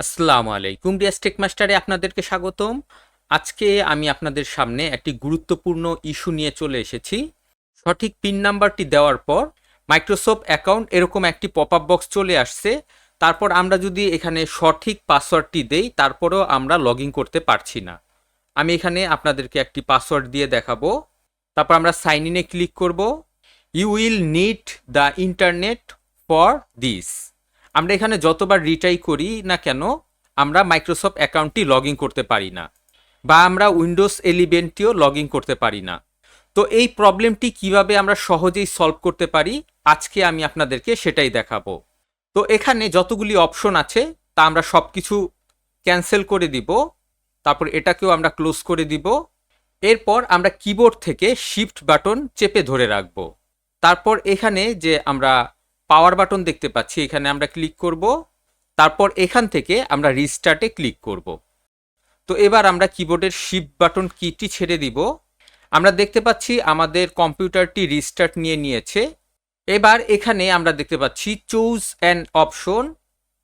আসসালামু আলাইকুম রিয়াস্টেক মাস্টারে আপনাদেরকে স্বাগতম। আজকে আমি আপনাদের সামনে একটি গুরুত্বপূর্ণ ইস্যু নিয়ে চলে এসেছি। সঠিক পিন নাম্বারটি দেওয়ার পর মাইক্রোসফট অ্যাকাউন্ট এরকম একটি পপ আপ বক্স চলে আসছে। তারপর আমরা যদি এখানে সঠিক পাসওয়ার্ডটি দেই, তারপরেও আমরা লগ করতে পারছি না। আমি এখানে আপনাদেরকে একটি পাসওয়ার্ড দিয়ে দেখাবো। তারপর আমরা সাইন ইনে ক্লিক করব। You will need the internet for this আমরা এখানে যতবার রিট্রাই করি না কেন, আমরা মাইক্রোসফট অ্যাকাউন্টটি লগ করতে পারি না, বা আমরা উইন্ডোজ এলিভেনটিও লগ করতে পারি না। তো এই প্রবলেমটি কীভাবে আমরা সহজেই সলভ করতে পারি, আজকে আমি আপনাদেরকে সেটাই দেখাবো। তো এখানে যতগুলি অপশন আছে, তা আমরা সব কিছু ক্যান্সেল করে দিব, তারপর এটাকেও আমরা ক্লোজ করে দিব। এরপর আমরা কিবোর্ড থেকে শিফট বাটন চেপে ধরে রাখব। তারপর এখানে যে আমরা পাওয়ার বাটন দেখতে পাচ্ছি, এখানে আমরা ক্লিক করব। তারপর এখান থেকে আমরা রিস্টার্টে ক্লিক করব। তো এবার আমরা কিবোর্ডের শিফট বাটন কিটি ছেড়ে দিব। আমরা দেখতে পাচ্ছি আমাদের কম্পিউটারটি রিস্টার্ট নিয়ে নিয়েছে। এবার এখানে আমরা দেখতে পাচ্ছি চুজ অ্যান অপশন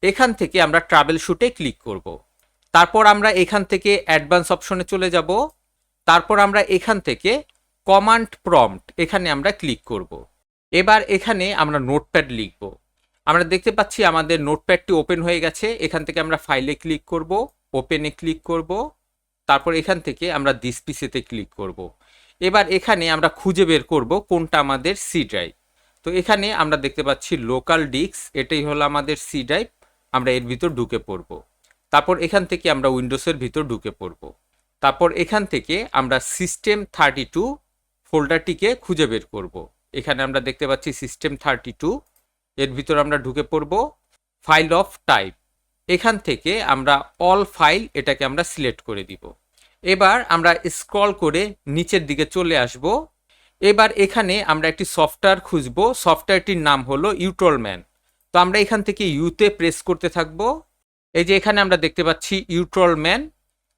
এখান থেকে আমরা ট্রাভেল শুটে ক্লিক করব। তারপর আমরা এখান থেকে অ্যাডভান্স অপশনে চলে যাব। তারপর আমরা এখান থেকে কমান্ড প্রম্পট এখানে আমরা ক্লিক করব। এবার এখানে আমরা নোটপ্যাড লিখব। আমরা দেখতে পাচ্ছি আমাদের নোটপ্যাডটি ওপেন হয়ে গেছে। এখান থেকে আমরা ফাইলে ক্লিক করব, ওপেনে ক্লিক করব, তারপর এখান থেকে আমরা দিস পিসিতে ক্লিক করব। এবার এখানে আমরা খুঁজে বের করব কোনটা আমাদের সি ড্রাইভ তো এখানে আমরা দেখতে পাচ্ছি লোকাল ডিস্ক এটাই হলো আমাদের সি ড্রাইভ আমরা এর ভিতর ঢুকে পড়ব। তারপর এখান থেকে আমরা উইন্ডোজের ভিতর ঢুকে পড়ব। তারপর এখান থেকে আমরা সিস্টেম থার্টি টু ফোল্ডারটিকে খুঁজে বের করব। এখানে আমরা দেখতে পাচ্ছি সিস্টেম থার্টি টু এর ভিতর আমরা ঢুকে পড়ব ফাইল অফ টাইপ এখান থেকে আমরা অল ফাইল এটাকে আমরা সিলেক্ট করে দিব। এবার আমরা স্ক্রল করে নিচের দিকে চলে আসব। এবার এখানে আমরা একটি সফটওয়্যার খুঁজব। সফটওয়্যারটির নাম হলো ইউট্রলম্যান তো আমরা এখান থেকে ইউতে প্রেস করতে থাকব। এই যে এখানে আমরা দেখতে পাচ্ছি ইউট্রলম্যান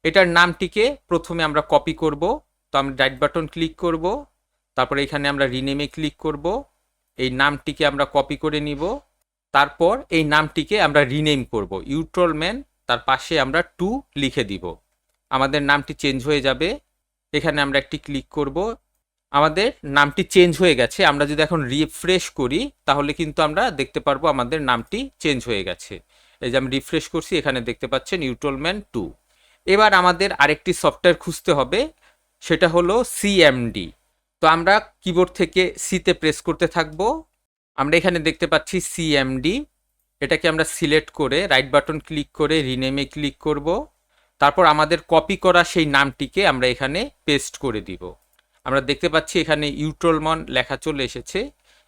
এটার নামটিকে প্রথমে আমরা কপি করব। তো আমরা রাইট বাটন ক্লিক করব। তারপরে এখানে আমরা রিনেমে ক্লিক করব, এই নামটিকে আমরা কপি করে নিব, তারপর এই নামটিকে আমরা রিনেম করব ইউট্রলম্যান তার পাশে আমরা টু লিখে দিব। আমাদের নামটি চেঞ্জ হয়ে যাবে, এখানে আমরা একটি ক্লিক করব। আমাদের নামটি চেঞ্জ হয়ে গেছে, আমরা যদি এখন রিফ্রেশ করি, তাহলে কিন্তু আমরা দেখতে পারব আমাদের নামটি চেঞ্জ হয়ে গেছে। এই যে আমি রিফ্রেশ করছি, এখানে দেখতে পাচ্ছেন ইউট্রলম্যান টু এবার আমাদের আরেকটি সফটওয়্যার খুঁজতে হবে, সেটা হলো সিএমডি তো আমরা কিবোর্ড থেকে সিতে প্রেস করতে থাকব। আমরা এখানে দেখতে পাচ্ছি সিএমডি এটাকে আমরা সিলেক্ট করে রাইট বাটন ক্লিক করে রিনেমে ক্লিক করব। তারপর আমাদের কপি করা সেই নামটিকে আমরা এখানে পেস্ট করে দিব। আমরা দেখতে পাচ্ছি এখানে ইউট্রলমন লেখা চলে এসেছে।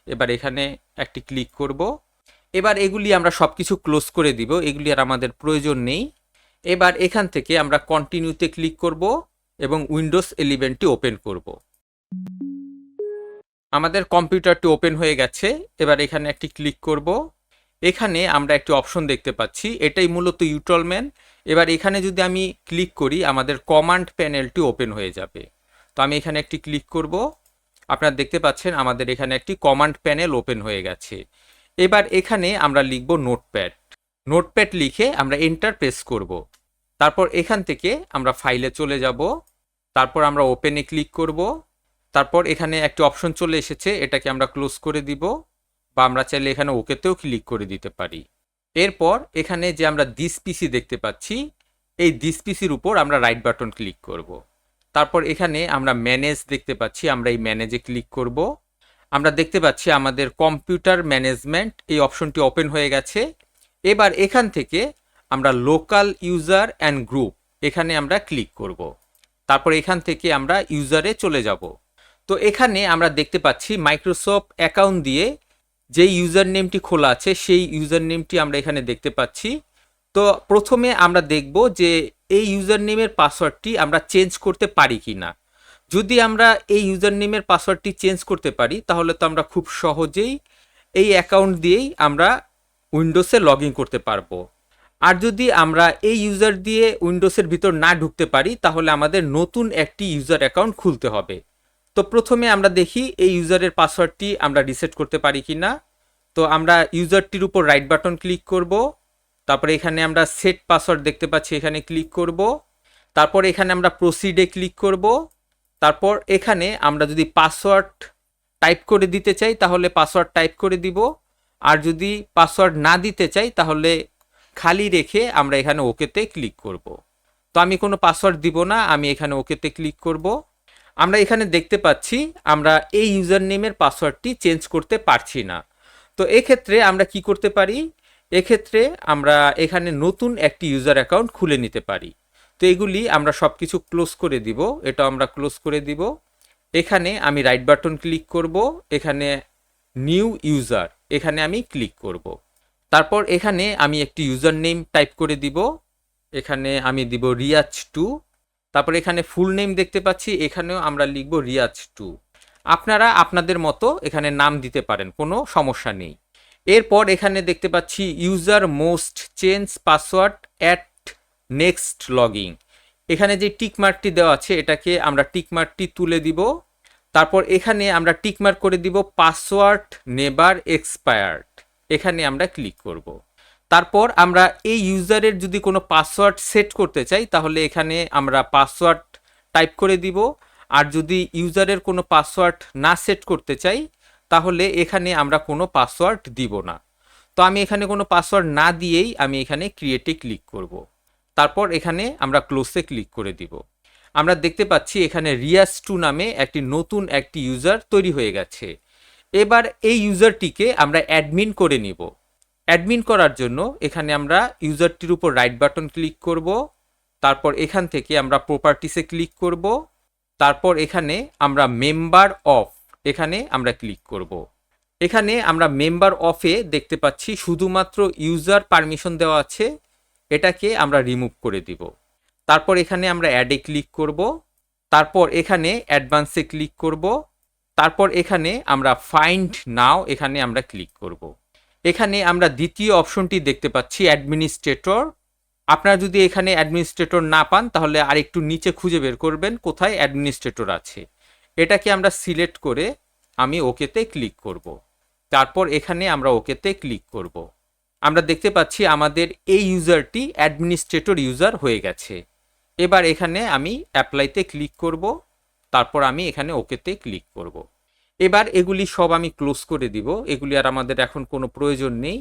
এবার এখানে একটি ক্লিক করব। এবার এগুলি আমরা সব কিছু ক্লোজ করে দিব। এগুলি আর আমাদের প্রয়োজন নেই। এবার এখান থেকে আমরা কন্টিনিউতে ক্লিক করব এবং উইন্ডোজ এলিভেনটি ওপেন করব। আমাদের কম্পিউটারটি ওপেন হয়ে গেছে, এবার এখানে একটি ক্লিক করব। এখানে আমরা একটি অপশন দেখতে পাচ্ছি, এটাই মূলত ইউটলম্যান। এবার এখানে যদি আমি ক্লিক করি, আমাদের কমান্ড প্যানেলটি ওপেন হয়ে যাবে। তো আমি এখানে একটি ক্লিক করব। আপনারা দেখতে পাচ্ছেন, আমাদের এখানে একটি কমান্ড প্যানেল ওপেন হয়ে গেছে। এবার এখানে আমরা লিখব নোটপ্যাড। নোটপ্যাড লিখে আমরা এন্টার প্রেস করব। তারপর এখান থেকে আমরা ফাইলে চলে যাব। তারপর আমরা ওপেনে ক্লিক করব। তারপর এখানে একটি অপশন চলে এসেছে, এটাকে আমরা ক্লোজ করে দিব, বা আমরা চাইলে এখানে ওকেতেও ক্লিক করে দিতে পারি এরপর এখানে যে আমরা দিস পিসি দেখতে পাচ্ছি, এই দিস পিসির উপর আমরা রাইট বাটন ক্লিক করব। তারপর এখানে আমরা ম্যানেজ দেখতে পাচ্ছি, আমরা এই ম্যানেজে ক্লিক করব। আমরা দেখতে পাচ্ছি আমাদের কম্পিউটার ম্যানেজমেন্ট এই অপশনটি ওপেন হয়ে গেছে এবার এখান থেকে আমরা লোকাল ইউজার অ্যান্ড গ্রুপ এখানে আমরা ক্লিক করব। তারপর এখান থেকে আমরা ইউজারে চলে যাব তো এখানে আমরা দেখতে পাচ্ছি মাইক্রোসফট অ্যাকাউন্ট দিয়ে যে ইউজার নেমটি খোলা আছে, সেই ইউজার নেমটি আমরা এখানে দেখতে পাচ্ছি। তো প্রথমে আমরা দেখব যে এই ইউজার নেমের পাসওয়ার্ডটি আমরা চেঞ্জ করতে পারি কি না যদি আমরা এই ইউজার নেমের পাসওয়ার্ডটি চেঞ্জ করতে পারি, তাহলে তো আমরা খুব সহজেই এই অ্যাকাউন্ট দিয়েই আমরা উইন্ডোজে লগ করতে পারব। আর যদি আমরা এই ইউজার দিয়ে উইন্ডোজের ভিতর না ঢুকতে পারি, তাহলে আমাদের নতুন একটি ইউজার অ্যাকাউন্ট খুলতে হবে। তো প্রথমে আমরা দেখি এই ইউজারের পাসওয়ার্ডটি আমরা রিসেট করতে পারি কি না তো আমরা ইউজারটির উপর রাইট বাটন ক্লিক করব। তারপরে এখানে আমরা সেট পাসওয়ার্ড দেখতে পাচ্ছি, এখানে ক্লিক করব। তারপর এখানে আমরা প্রসিডে ক্লিক করব। তারপর এখানে আমরা যদি পাসওয়ার্ড টাইপ করে দিতে চাই, তাহলে পাসওয়ার্ড টাইপ করে দিব। আর যদি পাসওয়ার্ড না দিতে চাই, তাহলে খালি রেখে আমরা এখানে ওকেতে ক্লিক করব। তো আমি কোনো পাসওয়ার্ড দিব না, আমি এখানে ওকেতে ক্লিক করব। আমরা এখানে দেখতে পাচ্ছি আমরা এই ইউজার নেমের পাসওয়ার্ডটি চেঞ্জ করতে পারছি না। তো এক্ষেত্রে আমরা কি করতে পারি? এক্ষেত্রে আমরা এখানে নতুন একটি ইউজার অ্যাকাউন্ট খুলে নিতে পারি। তো এগুলি আমরা সব কিছু ক্লোজ করে দিব। এটা আমরা ক্লোজ করে দিব। এখানে আমি রাইট বাটন ক্লিক করব। এখানে নিউ ইউজার, এখানে আমি ক্লিক করব। তারপর এখানে আমি একটি ইউজার নেম টাইপ করে দিব। এখানে আমি দিব রিয়াজ টু। তারপর এখানে ফুল নেম দেখতে পাচ্ছি, এখানেও আমরা লিখব রিয়াজ টু। আপনারা আপনাদের মতো এখানে নাম দিতে পারেন, কোনো সমস্যা নেই। এরপর এখানে দেখতে পাচ্ছি user most change password at next logging এখানে যে টিকমার্কটি দেওয়া আছে, এটাকে আমরা টিকমার্কটি তুলে দিব। তারপর এখানে আমরা টিকমার্ক করে দিব পাসওয়ার্ড নেবার এক্সপায়ার্ড এখানে আমরা ক্লিক করব। তারপর আমরা এই ইউজারের যদি কোনো পাসওয়ার্ড সেট করতে চাই, তাহলে এখানে আমরা পাসওয়ার্ড টাইপ করে দিব। আর যদি ইউজারের কোনো পাসওয়ার্ড না সেট করতে চাই, তাহলে এখানে আমরা কোনো পাসওয়ার্ড দিব না। তো আমি এখানে কোনো পাসওয়ার্ড না দিয়েই আমি এখানে ক্রিয়েটে ক্লিক করব। তারপর এখানে আমরা ক্লোজে ক্লিক করে দিব। আমরা দেখতে পাচ্ছি এখানে রিয়াস টু নামে একটি নতুন একটি ইউজার তৈরি হয়ে গেছে। এবার এই ইউজারটিকে আমরা অ্যাডমিন করে নিব। অ্যাডমিন করার জন্য এখানে আমরা ইউজারটির উপর রাইট বাটন ক্লিক করব, তারপর এখান থেকে আমরা প্রপার্টিসে ক্লিক করব, তারপর এখানে আমরা মেম্বার অফ এখানে আমরা ক্লিক করব। এখানে আমরা মেম্বার অফে দেখতে পাচ্ছি শুধুমাত্র ইউজার পারমিশন দেওয়া আছে, এটাকে আমরা রিমুভ করে দিব। তারপর এখানে আমরা অ্যাডে ক্লিক করব, তারপর এখানে অ্যাডভান্সে ক্লিক করব, তারপর এখানে আমরা ফাইন্ড নাও এখানে আমরা ক্লিক করব। এখানে আমরা দ্বিতীয় অপশনটি দেখতে পাচ্ছি, অ্যাডমিনিস্ট্রেটর। আপনারা যদি এখানে অ্যাডমিনিস্ট্রেটর না পান, তাহলে আর একটু নিচে খুঁজে বের করবেন, কোথায় অ্যাডমিনিস্ট্রেটর আছে। এটাকে আমরা সিলেক্ট করে আমি ওকেতে ক্লিক করব। তারপর এখানে আমরা ওকেতে ক্লিক করব। আমরা দেখতে পাচ্ছি আমাদের এই ইউজারটি অ্যাডমিনিস্ট্রেটর ইউজার হয়ে গেছে। এবার এখানে আমি অ্যাপ্লাইতে ক্লিক করব, তারপর আমি এখানে ওকেতে ক্লিক করব। এবার এগুলি সব আমি ক্লোজ করে দিব। এগুলি আর আমাদের এখন কোনো প্রয়োজন নেই।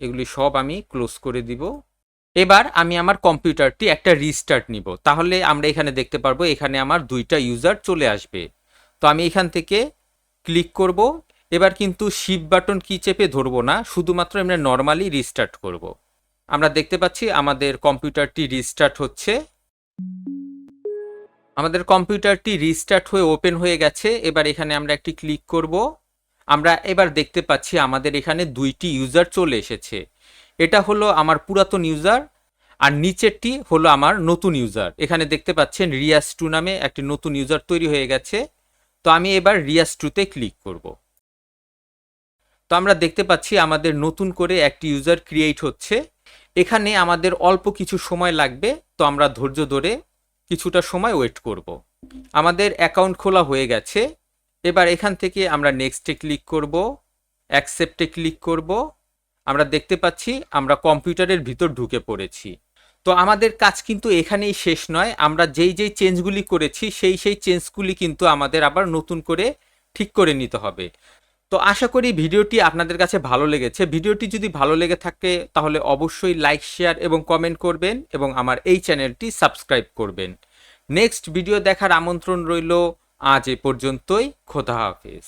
এগুলি সব আমি ক্লোজ করে দিব। এবার আমি আমার কম্পিউটারটি একটা রিস্টার্ট নিব। তাহলে আমরা এখানে দেখতে পারব এখানে আমার দুইটা ইউজার চলে আসবে। তো আমি এখান থেকে ক্লিক করব। এবার কিন্তু শিপ বাটন কি চেপে ধরবো না, শুধুমাত্র আমরা নর্মালি রিস্টার্ট করব। আমরা দেখতে পাচ্ছি আমাদের কম্পিউটারটি রিস্টার্ট হচ্ছে। আমাদের কম্পিউটারটি রিস্টার্ট হয়ে ওপেন হয়ে গেছে। এবার এখানে আমরা একটি ক্লিক করব। আমরা এবার দেখতে পাচ্ছি আমাদের এখানে দুইটি ইউজার চলে এসেছে। এটা হলো আমার পুরাতন ইউজার আর নিচেরটি হলো আমার নতুন ইউজার এখানে দেখতে পাচ্ছেন রিয়াস টু নামে একটি নতুন ইউজার তৈরি হয়ে গেছে। তো আমি এবার রিয়াস টুতে ক্লিক করব। তো আমরা দেখতে পাচ্ছি আমাদের নতুন করে একটি ইউজার ক্রিয়েট হচ্ছে। এখানে আমাদের অল্প কিছু সময় লাগবে। তো আমরা ধৈর্য ধরে কিছুটা সময় ওয়েট করব। আমাদের অ্যাকাউন্ট খোলা হয়ে গেছে। এবার এখান থেকে আমরা নেক্সটে ক্লিক করব, অ্যাকসেপ্টে ক্লিক করব। আমরা দেখতে পাচ্ছি আমরা কম্পিউটারের ভিতর ঢুকে পড়েছি। তো আমাদের কাজ কিন্তু এখানেই শেষ নয়। আমরা যেই যেই চেঞ্জগুলি করেছি, সেই সেই চেঞ্জগুলি কিন্তু আমাদের আবার নতুন করে ঠিক করে নিতে হবে। তো আশা করি ভিডিওটি আপনাদের কাছে ভালো লেগেছে। ভিডিওটি যদি ভালো লেগে থাকে, তাহলে অবশ্যই লাইক শেয়ার এবং কমেন্ট করবেন এবং আমার এই চ্যানেলটি সাবস্ক্রাইব করবেন। নেক্সট ভিডিও দেখার আমন্ত্রণ রইল। আজ এ পর্যন্তই। খোদা হাফেজ।